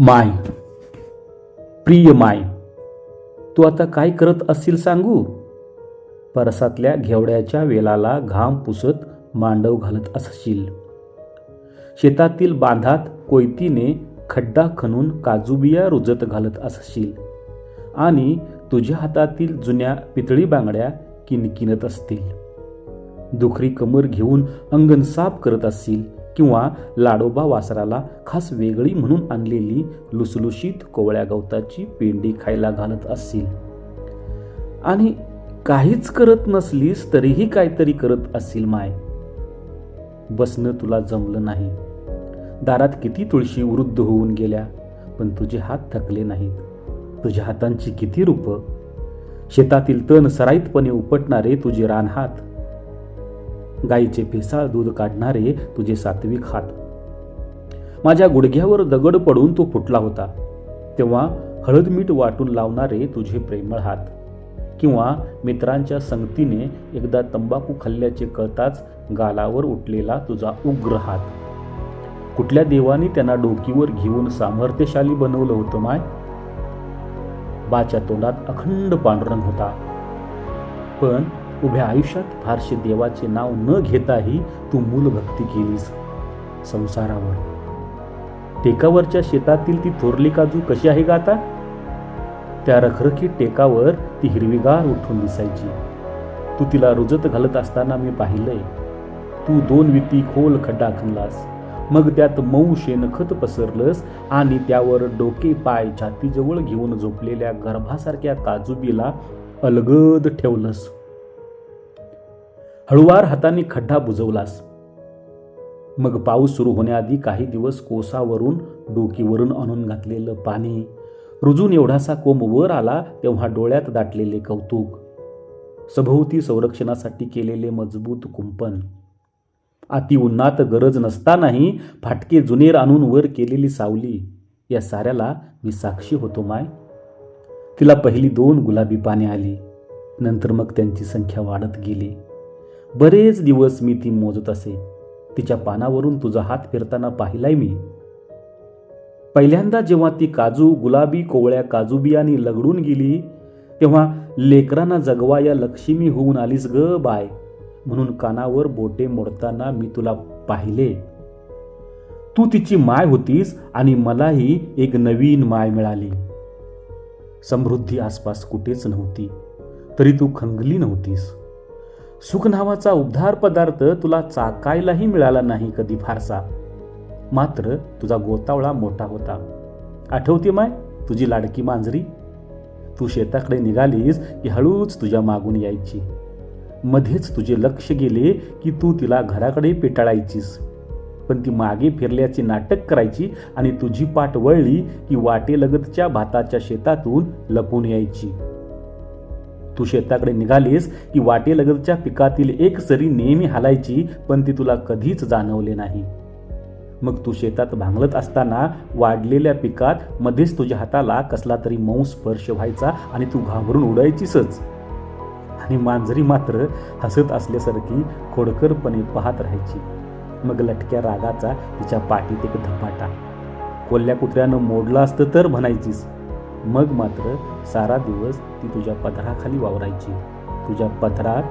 माय. प्रिय माय तू आता काय करत असशील सांगू? परसातल्या घेवड्याच्या वेलाला घाम पुसत मांडव घालत असशील. शेतातील बांधात कोयतीने खड्डा खणून काजूबिया रुजत घालत असशील. आणि तुझ्या हातातील जुन्या पितळी बांगड्या किनकिनत असतील. दुखरी कमर घेऊन अंगण साफ करत असतील किंवा लाडोबा वासराला खास वेगळी म्हणून आणलेली लुसलुशीत कोवळ्या गवताची पेंडी खायला घालत असतील. आणि काहीच करत नसलीस तरीही काहीतरी करत असतील माय. बसणं तुला जमलं नाही. दारात किती तुळशी वृद्ध होऊन गेल्या पण तुझे हात थकले नाहीत. तुझ्या हातांची किती रूप? शेतातील तण सराईतपणे उपटणारे तुझे रानहात. गाईचे फेसाळ दूध काढणारे तुझे सात्विक हात. माझ्या गुडघ्यावर दगड पडून तो फुटला होता. तेव्हा हळद मीठ वाटून लावणारे तुझे प्रेमळ हात. किंवा मित्रांच्या संगतीने एकदा तंबाखू खाल्ल्याचे कळताच गालावर उठलेला तुझा उग्र हात. कुठल्या देवाने त्यांना डोकीवर घेऊन सामर्थ्यशाली बनवलं होतं माय? बाच्या तोंडात अखंड पांढरण होता. पण उभ्या आयुष्यात फारसे देवाचे नाव न घेताही तू मूलभक्ती केलीस. संसारावर. टेकावरच्या शेतातील ती थोरली काजू कशी आहे का आता? त्या रखरखीत टेकावर ती हिरवीगार उठून दिसायची. तू तिला रुजत घालत असताना मी पाहिलंय. तू दोन विती खोल खड्डा खणलास. मग त्यात मऊ शेणखत पसरलंस आणि त्यावर डोके पाय छातीजवळ घेऊन झोपलेल्या गर्भासारख्या काजूबीला अलगद ठेवलंस. हळुवार हाताने खड्डा बुजवलास. मग पाऊस सुरू होण्याआधी काही दिवस कोसावरून डोकीवरून आणून घातलेलं पाणी. रुजून एवढासा कोंब वर आला तेव्हा डोळ्यात दाटलेले कौतुक. सभोवती संरक्षणासाठी केलेले मजबूत कुंपण. अति उन्हात गरज नसतानाही फाटके जुनेर आणून वर केलेली सावली. या साऱ्याला मी साक्षी होतो माय. तिला पहिली दोन गुलाबी पाने आली. नंतर मग त्यांची संख्या वाढत गेली. बरेच दिवस मी ती मोजत असे. तिच्या पानावरून तुझा हात फिरताना पाहिलाय मी. पहिल्यांदा जेव्हा ती काजू गुलाबी कोवळ्या काजू बियानी लगडून गेली तेव्हा लेकरांना जगवा या लक्ष्मी होऊन आलीस ग बाय. म्हणून कानावर बोटे मोडताना मी तुला पाहिले. तू तिची माय होतीस आणि मलाही एक नवीन माय मिळाली. समृद्धी आसपास कुठेच नव्हती. तरी तू खंगली नव्हतीस. सुख नावाचा उद्धार पदार्थ तुला चाकायलाही मिळाला नाही कधी फारसा. मात्र तुझा गोतावळा मोठा होता. आठवते माय तुझी लाडकी मांजरी? तू शेताकडे निघालीस की हळूच तुझ्या मागून यायची. मध्येच तुझे लक्ष गेले की तू तिला घराकडे पेटाळायचीस. पण ती मागे फिरल्याचे नाटक करायची आणि तुझी पाठ वळली की वाटेलगतच्या भाताच्या शेतातून लपून यायची. तू शेताकडे निघालीस की वाटेलगतच्या पिकातील एक सरी नेहमी हालायची पण ती तुला कधीच जाणवले नाही. मग तू शेतात भांगलत असताना वाढलेल्या पिकात मध्येच तुझ्या हाताला कसला तरी मऊ स्पर्श व्हायचा आणि तू घाबरून उडायचीसच. आणि मांजरी मात्र हसत असल्यासारखी खोडकरपणे पाहत राहायची. मग लटक्या रागाचा तिच्या पाठीत एक धपाटा. कोल्ह्या कुत्र्यानं मोडलं असतं तर म्हणायचीस मग मात्र सारा दिवस ती तुझ्या पदराखाली वावरायची. तुझ्या पदरात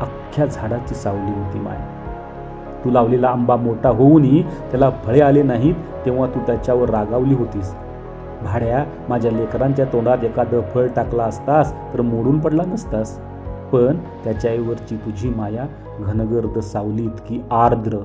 अख्ख्या झाडाची सावली होती माय. तू लावलेला आंबा मोठा होऊनही त्याला फळे आले नाहीत तेव्हा तू त्याच्यावर रागावली होतीस. भाड्या माझ्या लेकरांच्या तोंडात एखादं फळ टाकला असतास तर मोडून पडला नसतास. पण त्याच्यावरची तुझी माया घनगर्द सावली इतकी आर्द्र.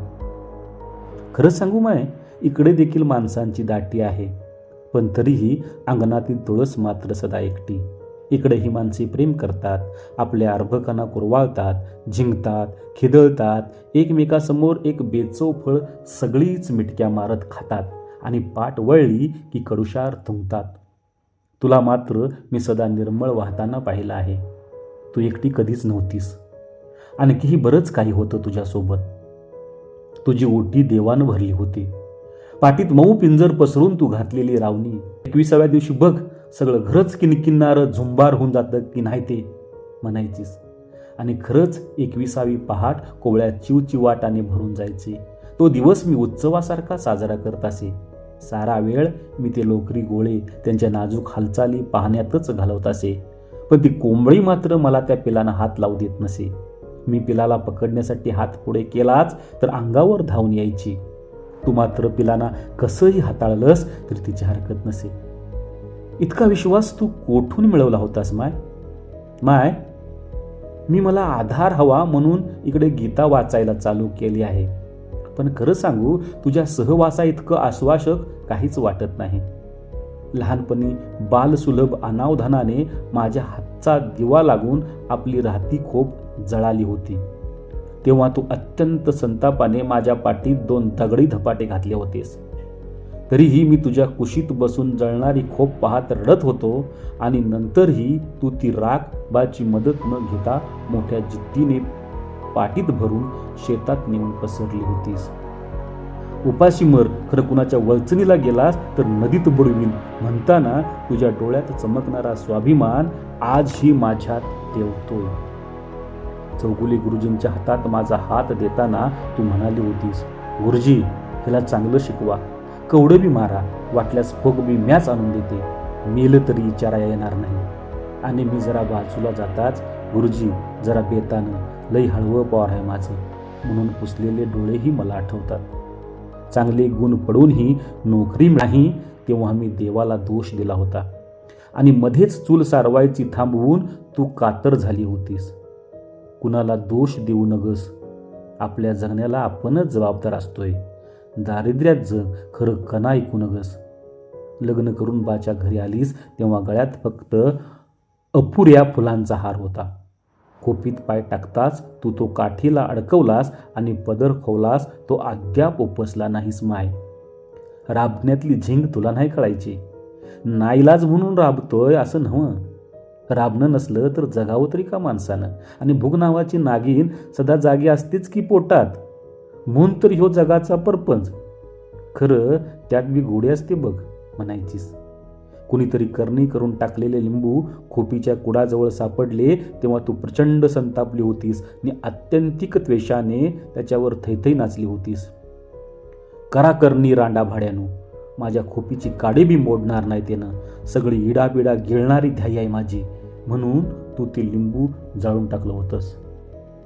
खरं सांगू माय इकडे देखील माणसांची दाटी आहे. पण तरीही अंगणातील तुळस मात्र सदा एकटी. इकडे ही माणसे प्रेम करतात आपल्या अर्भकांना कुरवाळतात झिंकतात खिदळतात एकमेकासमोर एक बेचो फळ सगळीच मिटक्या मारत खातात आणि पाठ वळली की कडुशार थुंकतात. तुला मात्र मी सदा निर्मळ वाहताना पाहिलं आहे. तू एकटी कधीच नव्हतीस. आणखीही बरंच काही होतं तुझ्यासोबत. तुझी ओटी देवानं भरली होती. पाठीत मऊ पिंजर पसरून तू घातलेली रावणी. एकविसाव्या दिवशी बघ सगळं घरच किनकिन्नारं झुंबार होऊन जातं की नाही ते म्हणायचीस. आणि खरंच एकविसावी पहाट कोवळ्या चिवचिवाटाने भरून जायचे. तो दिवस मी उत्सवासारखा साजरा करत असे. सारा वेळ मी ते लोकरी गोळे त्यांच्या नाजूक हालचाली पाहण्यातच घालवत असे. पण ती कोंबळी मात्र मला त्या पिलानं हात लावू देत नसे. मी पिलाला पकडण्यासाठी हात पुढे केलाच तर अंगावर धावून यायची. तू मात्र पिलांना कसंही हाताळलंस तरी तिची हरकत नसे. इतका विश्वास तू कोठून मिळवला होतास माय? माय मी मला आधार हवा म्हणून इकडे गीता वाचायला चालू केली आहे. पण खरं सांगू तुझ्या सहवासा इतकं आश्वासक काहीच वाटत नाही. लहानपणी बालसुलभ अनावधानाने माझ्या हातचा दिवा लागून आपली राहती खोप जळाली होती. तेव्हा तू अत्यंत संतापाने माझ्या पाठीत दोन दगडी धपाटे घातले होतेस. तरीही मी तुझ्या कुशीत बसून जळणारी खोप पाहत रडत होतो आणि नंतरही तू ती राख बाची मदत न घेता मोठ्या जिद्दीने पाठीत भरून शेतात नेऊन पसरली होतीस. उपाशी मर खरं कुणाच्या वळचणीला गेलास तर नदीत बुडवीन. म्हणताना तुझ्या डोळ्यात चमकणारा स्वाभिमान आजही माझ्यात ठेवतोय चौगुले गुरुजींच्या हातात माझा हात देताना तू म्हणाली होतीस गुरुजी हिला चांगलं शिकवा. कवडं बी मारा वाटल्यास फोग बी म्याच आणून देते. मेलं तरी विचारा येणार नाही. आणि मी जरा बाजूला जाताच गुरुजी जरा बेतानं लई हळवं पॉर आहे माझं. म्हणून पुसलेले डोळेही मला आठवतात. चांगले गुण पडूनही नोकरी नाही तेव्हा मी देवाला दोष दिला होता. आणि मध्येच चूल सारवायची थांबवून तू कातर झाली होतीस. कुणाला दोष देऊ नगस. आपल्या जगण्याला आपणच जबाबदार असतोय. दारिद्र्यात जग खरं कणा ऐकू नगस. लग्न करून बाच्या घरी आलीस तेव्हा गळ्यात फक्त अपुऱ्या फुलांचा हार होता. खोपीत पाय टाकताच तू तो काठीला अडकवलास आणि पदर खोवलास तो अद्याप उपसला नाहीस माय. राबण्यातली झिंग तुला नाही कळायची. नाईलाज म्हणून राबतोय असं नव्हं राबणं नसलं तर जगावं तरी का माणसानं? आणि भूक नावाची नागिन सदा जागी असतेच की पोटात? म्हणून तर ह्यो जगाचा परपंच. खरं त्यात मी गोडी असते बघ म्हणायचीस. कुणीतरी करणी करून टाकलेले लिंबू खोपीच्या कुडाजवळ सापडले तेव्हा तू प्रचंड संतापली होतीस आणि आत्यंतिक त्वेषाने त्याच्यावर थैथै नाचली होतीस. करा करणी रांडा भाड्यानो माझ्या खोपीची काडी बी मोडणार नाही त्यानं. सगळी इडाबिडा गिळणारी ध्यायी आहे माझी. म्हणून तू ते लिंबू जाळून टाकलं होतंस.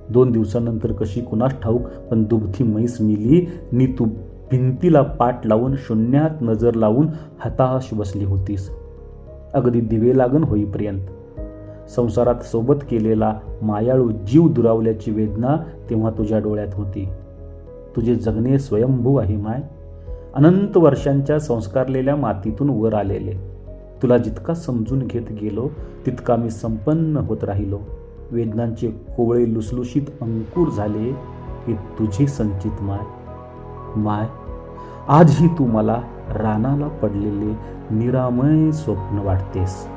दोन दिवसानंतर कशी कुणास ठाऊक पण दुबथी म्हैस मिली नी तू भिंतीला पाठ लावून शून्यात नजर लावून हताश बसली होतीस. अगदी दिवे लागण होईपर्यंत. संसारात सोबत केलेला मायाळू जीव दुरावल्याची वेदना तेव्हा तुझ्या डोळ्यात होती. तुझे जगणे स्वयंभू आहे माय. अनंत वर्षांच्या संस्कारलेल्या मातीतून वर आलेले. तुला जितका समजून घेत गेलो तितका मी संपन्न होत राहिलो. वेदनांचे कोवळे लुसलुशीत अंकुर झाले हे तुझी संचित माय. माय आजही तू मला रानाला पडलेले निरामय स्वप्न वाटतेस.